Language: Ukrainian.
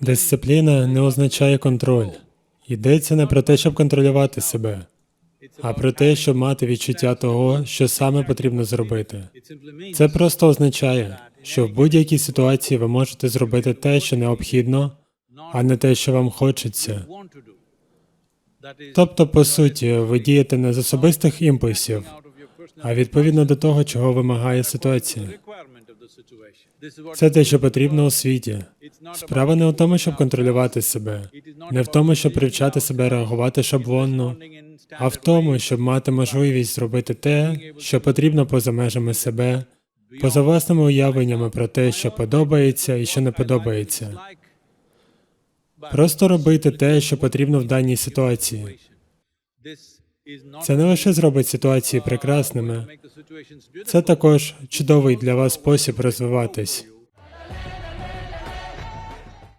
Дисципліна не означає контроль. Йдеться не про те, щоб контролювати себе, а про те, щоб мати відчуття того, що саме потрібно зробити. Це просто означає, що в будь-якій ситуації ви можете зробити те, що необхідно, а не те, що вам хочеться. Тобто, по суті, ви дієте не з особистих імпульсів, а відповідно до того, чого вимагає ситуація. Це те, що потрібно у світі. Справа не у тому, щоб контролювати себе, не в тому, щоб привчати себе реагувати шаблонно, а в тому, щоб мати можливість зробити те, що потрібно поза межами себе, поза власними уявленнями про те, що подобається і що не подобається. Просто робити те, що потрібно в даній ситуації. Це не лише зробить ситуації прекрасними, це також чудовий для вас спосіб розвиватись.